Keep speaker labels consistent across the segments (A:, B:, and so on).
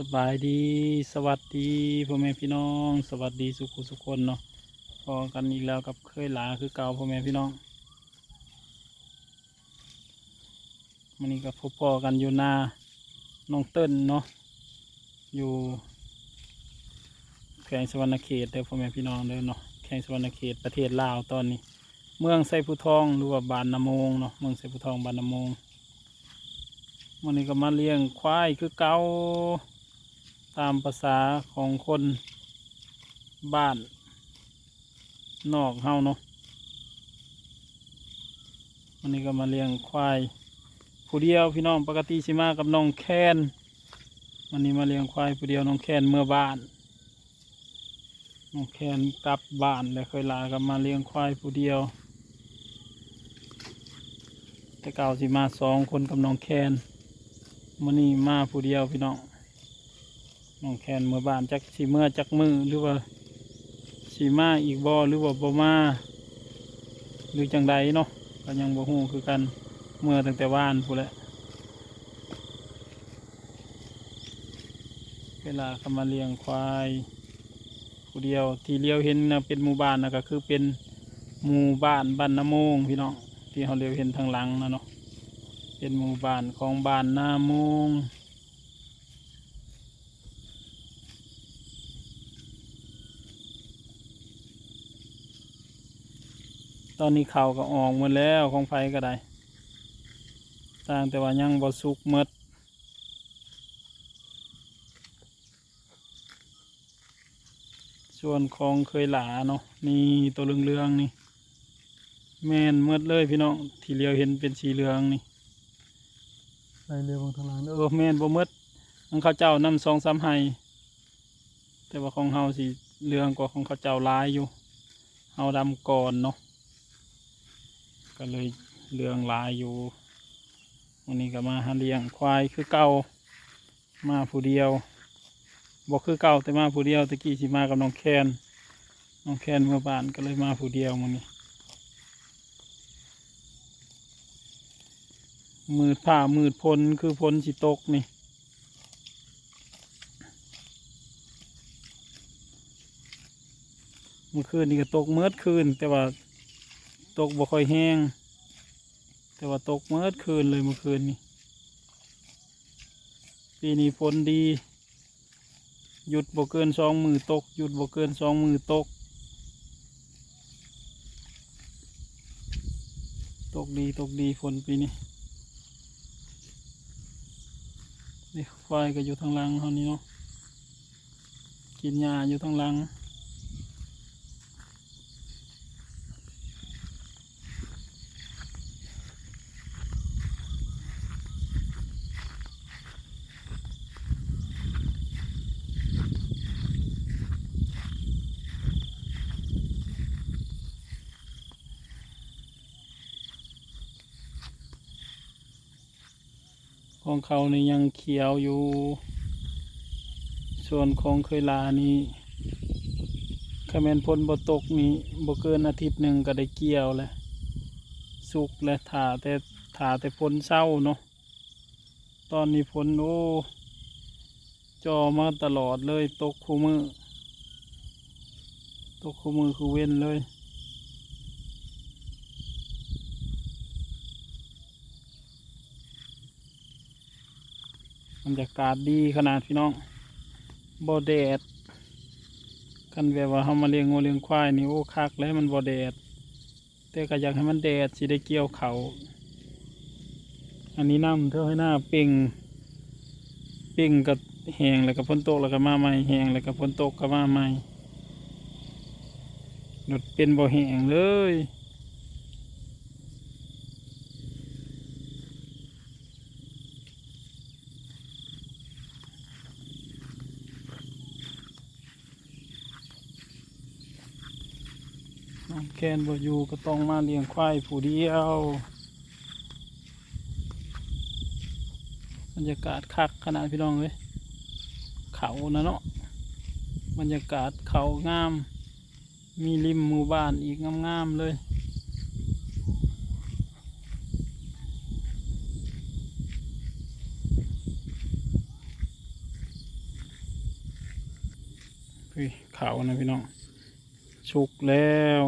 A: สบายดีสวัสดีพ่อแม่พี่น้อง สวัสดีสุขุสุขคนเนาะพอกันอีกแล้วกับเคยหลาคือเก่าพ่อแม่พี่น้องมันนี้ก็พบพอกันอยู่นาน้องเติ้ลเนาะอยู่แขวงสวรรณเขตเด้อพ่อแม่พี่น้องเด้อเนาะแขวงสวรรณเขตประเทศลาวตอนนี้ เมืองไซภูทองหรือว่าบานนามงเนาะเมืองไซภูทองบานนามงวันนี้ก็มาเลี้ยงควายคือเก่า ตามภาษาของคนบ้าน นอกเฮาเนาะวันนี้ก็มาเลี้ยงควาย ผู้เดียวพี่น้องปกติสิมากับน้องแคนวันนี้มาเลี้ยงควายผู้เดียวน้องแคนเมื่อบ้านน้องแคนกลับบ้านแล้วเคยลากับมาเลี้ยงควายผู้เดียว แต่เก่าสิมาสองคนกับน้องแคนมันนี่มาผู้เดียวพี่น้อง น้องแคนเมื่อบานจักสีเมื่อจักมือหรือว่าสีมาอีกบ่หรือว่าบ่มาหรือจังใดเนาะก็ยังบ่ฮู้คือกันเมื่อตั้งแต่ว่านพู้นแหละเวลาเขามาเลี้ยงควายผู้เดียวที่เลี้ยวเห็นนะเป็นหมู่บ้านนะก็คือเป็นหมู่บ้านบ้านนาโมงพี่น้องที่เขาเลี้ยวเห็นทางหลังนะเนาะเป็นหมู่บ้านของบ้านนาโมง ตอนนี้เขาวก็ออกหมดแล้วของไฟก็ได้ต่างแต่ว่ายังบ่สุกหมดส่วนของเคยหลาเนาะนี่ตัวเหลืองๆนี่ แม่นหมดเลยพี่น้องที่เลียวเห็นเป็นสีเหลืองนี่ไปเร็วบางทางหลังเด้อเออแม่นบ่หมดของเขาเจ้านำสองสามไห้แต่ว่าของเฮาสิเหลืองกว่าของเขาเจ้าหลายอยู่เฮาดำก่อนเนาะ ก็เลยเหลืองลายอยู่ วันนี้ก็มาหาเลี้ยงควายคือเก่ามาผู้เดียวบอกคือเก่าแต่มาผู้เดียวตะกี้สิมากับน้องแคนน้องแคนเมื่อบ้านก็เลยมาผู้เดียวมื้อนี้ มืดผ้ามืดพลคือพลสิตกนี่เมื่อคืนนี่ก็ตกเมื่อคืน แต่ว่า ตกบ่ค่อยแห้ง แต่ว่าตกเมื่อคืนเลยเมื่อคืนนี่ปีนี้ฝนดี หยุดบ่เกินสองมือตก หยุดบ่เกินสองมือตก ตกดีตกดีฝนปีนี้นี่ควายก็อยู่ทางลังเขานี่เนาะกินหญ้าอยู่ทางลัง ของเขานี่ยังเขียวอยู่ ส่วนของเคยลานี่คะแมนพ้นบ่ตกนี่บ่เกินอาทิตย์หนึ่งก็ได้เกี่ยวแล้วสุกและถาแต่ถาแต่พ้นเศร้าเนาะตอนนี้พ้นโอ้จอมาตลอดเลยตกคู่มือ ตกคู่มือคือเว้นเลย บรรยากาศดีขนาดพี่น้องบ่แดดกันแบบว่าเขามาเลี้ยงงูเลี้ยงควายนี่โอ้คักแล้วมันบ่แดด แต่ก็อยากให้มันแดดสิได้เกี่ยวเขาอันนี้น้ำเท่าให้หน้าเป่งเป่งกับแหงแล้วก็ฝนตกแล้วก็มาใหม่แหงแล้วก็ฝนตกก็มาใหม่หนดเป็นบ่แหงเลย แคนบ่อยู่ก็ต้องมาเลี้ยงควายผู้เดียวบรรยากาศคักขนาดพี่น้องเลยเขานะเนาะบรรยากาศเขางาม มีริมหมู่บ้านอีกงามๆเลยเฮ้ยเขานะพี่น้อง ชุกแล้ว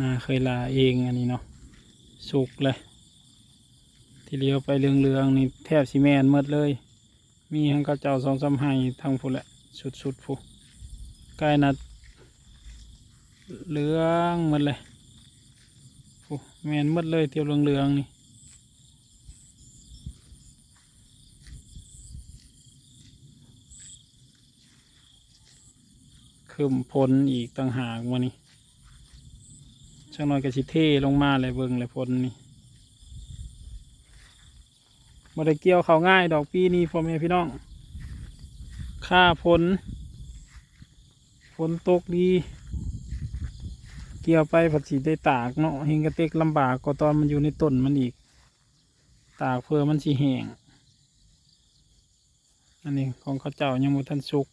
A: นาเคยลาเองอันนี้เนาะสุกเลย ที่เลี้ยวไปเรืองๆนี่แทบสิแมนหมดเลย มีทั้งกระเจ้าสองสามไห้ทางผู้แหละ สุดๆผู้ใกล้นัด เหลืองหมดเลยผู้แมนหมดเลยเทียวเหลืองๆนี่คืมพลอีกต่างหากมานี่ช่างน้อยกระชิเท่ลงมาเลยเบิ่งเลยพลนี่บ่ได้เกี่ยวเขาง่ายดอกปีนี้พ่อแม่พี่น้องค่าฝนฝนตกดี กี่ยวไปผัดสีได้ตากเนาะเฮงกระเตกลำบากก็ตอนมันอยู่ในต้นมันอีก ตากเพื่อมันสีแห้งอันนี้ของเขาเจ้ายังบ่ทันสุก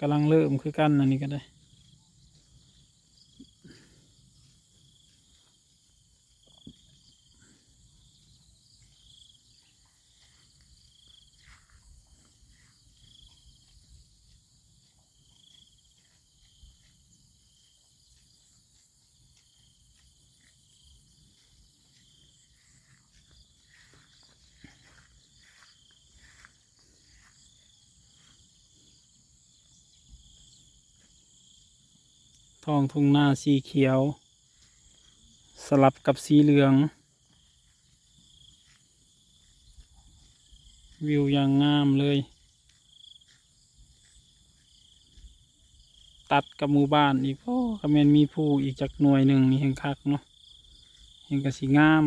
A: กำลังเริ่มคือกันอันนี้ก็ได้ ท้องทุ่งนาสีเขียว สลับกับสีเหลือง วิวอย่างงามเลย ตัดกับหมู่บ้านอีกโอ้ก็แมนมีผู้อีกจากหน่วยหนึ่งนี่เห็นคักเนาะเห็นกระสีงาม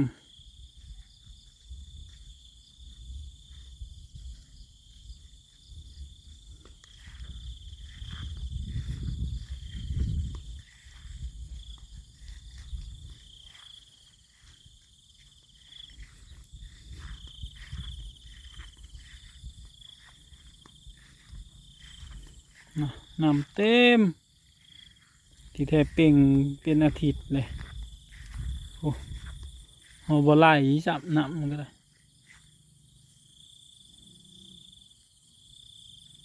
A: น้ำเต็ม ที่แท้เป่งเป็นอาทิตย์เลยโอ้โหบ่ไหลจับน้ำก็ได้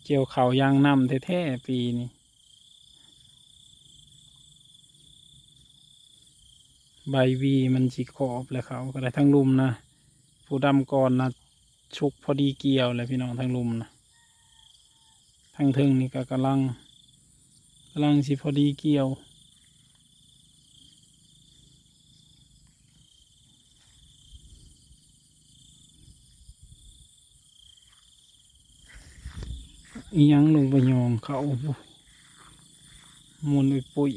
A: เกี่ยวเขายางน้ำแท้ๆปีนี้ใบวีมันสีขอบเลยเขาก็ได้ทั้งลุมนะ ผู้ดำก่อนนะชุกพอดีเกี่ยวเลยพี่น้องทั้งลุมนะ ทางเทิงนี่ก็กำลังกำลังสิพอดีเกี่ยวอียังลงไปยองเขาหมุนไปปุ๋ย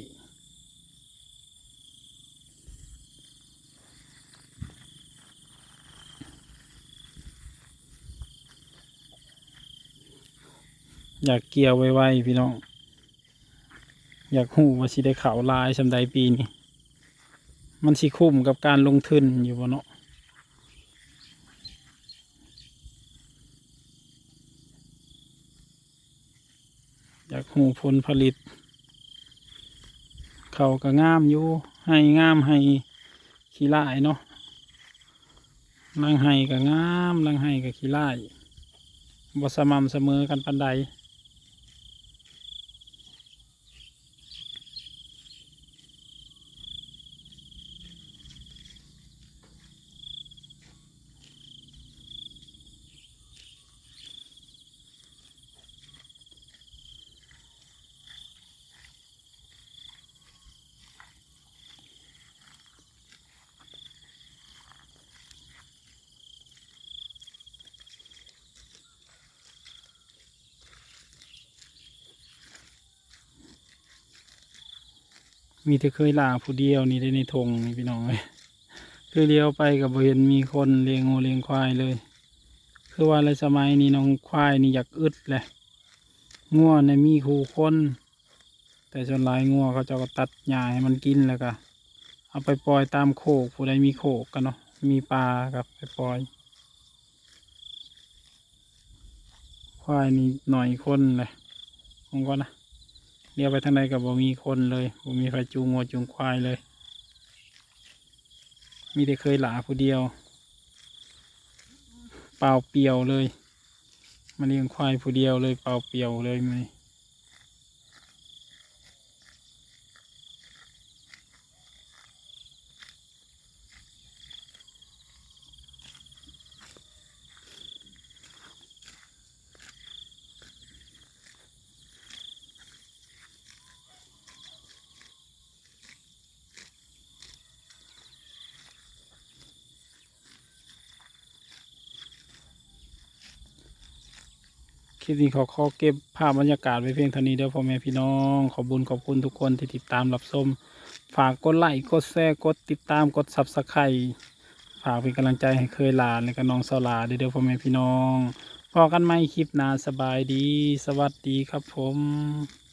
A: อยากเกี่ยวไวๆพี่น้อง อยากหูว่าสิได้ข่าวลายสำใดปีนี้มันสิคุ้มกับการลงทุนอยู่บ่เนาะอยากหูผลผลิต เขาก็งามอยู่ ให้งามให้ขี้ลายเนาะลังให้ก็งามลังให้ก็ขี้ลายบ่สม่ำเสมอกันปันใด มีแต่เคยลาผู้เดียวนี่ได้ในทงนี่พี่น้องเลยคือเลี้ยวไปกับเห็นมีคนเลี้ยงงูเลี้ยงควายเลย คือว่าในสมัยนี้น้องควายนี่อยากอึดแหละงัวในมีคู่คน แต่ส่วนหลายงัวเขาจะก็ตัดหญ้าให้มันกินแล้วก็เอาไปปล่อยตามโคกผู้ใดมีโคกกันเนาะมีปลากับไปปล่อย ควายนี่หน่อยคนเลยผมก็นะ เลี้ยวไปทางใดกับบ่มีคนเลยบ่มีไฟจูงงัวจูงควายเลย มีแต่เคยหลาผู้เดียว เปล่าเปลี่ยวเลยมาเลี้ยงควายผู้เดียวเลยเปล่าเปลี่ยวเลยมัน ลิปนี้ขอขอเก็บภาพบรรยากาศไว้เพียงเท่านี้เด้อพ่อแม่พี่น้อง ขอบุญขอบคุณทุกคนที่ติดตามรับชมฝากกดไลค์กดแชร์กดติดตามกดซับสไครต์ฝากเป็นกำลังใจให้เคยหลานและก็น้องสลาเด้อเด้อพ่อแม่พี่น้องพอกันไหมคลิปหน้าสบายดี สวัสดีครับผม